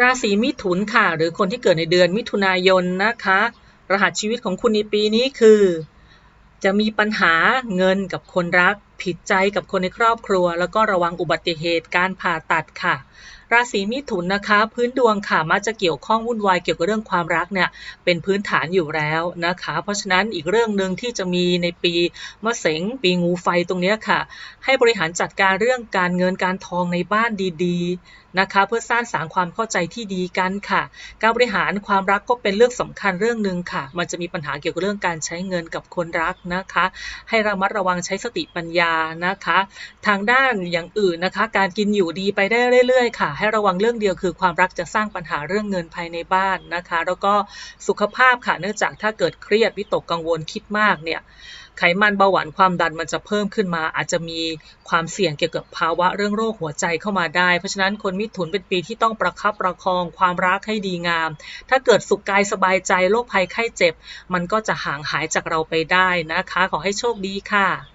ราศีมิถุนค่ะ หรือคนที่เกิดในเดือนมิถุนายนนะคะ รหัสชีวิตของคุณในปีนี้คือ จะมีปัญหาเงินกับคนรัก ผิดใจกับคนในครอบครัว แล้วก็ระวังอุบัติเหตุการผ่าตัดค่ะ ราศีมิถุนนะคะ พื้นดวงค่ะมักจะเกี่ยวข้องวุ่นวายเกี่ยวกับเรื่องความรักเนี่ยเป็นพื้นฐานอยู่แล้วนะคะ เพราะฉะนั้นอีกเรื่องหนึ่งที่จะมีในปีมะเสงปีงูไฟตรงนี้ค่ะ ให้บริหารจัดการเรื่องการเงินการทองในบ้านดีๆนะคะเพื่อสร้างสางความเข้าใจที่ดีกันค่ะ การบริหารความรักก็เป็นเรื่องสำคัญเรื่องหนึ่งค่ะ มันจะมีปัญหาเกี่ยวกับเรื่องการใช้เงินกับคนรักนะคะ ให้ระมัดระวังใช้สติปัญญานะคะ ทางด้านอย่างอื่นนะคะ การกินอยู่ดีไปได้เรื่อยๆค่ะ ให้ระวังเรื่องเดียวคือความรักจะสร้างปัญหาเรื่องเงินภายในบ้านนะคะ แล้วก็สุขภาพค่ะเนื่องจากถ้าเกิดเครียดวิตกกังวลคิดมากเนี่ยไขมันเบาหวานความดันมันจะเพิ่มขึ้นมา อาจจะมีความเสี่ยงเกี่ยวกับภาวะเรื่องโรคหัวใจเข้ามาได้ เพราะฉะนั้นคนมิถุนเป็นปีที่ต้องประคับประคองความรักให้ดีงาม ถ้าเกิดสุขกายสบายใจโรคภัยไข้เจ็บ มันก็จะห่างหายจากเราไปได้นะคะ ขอให้โชคดีค่ะ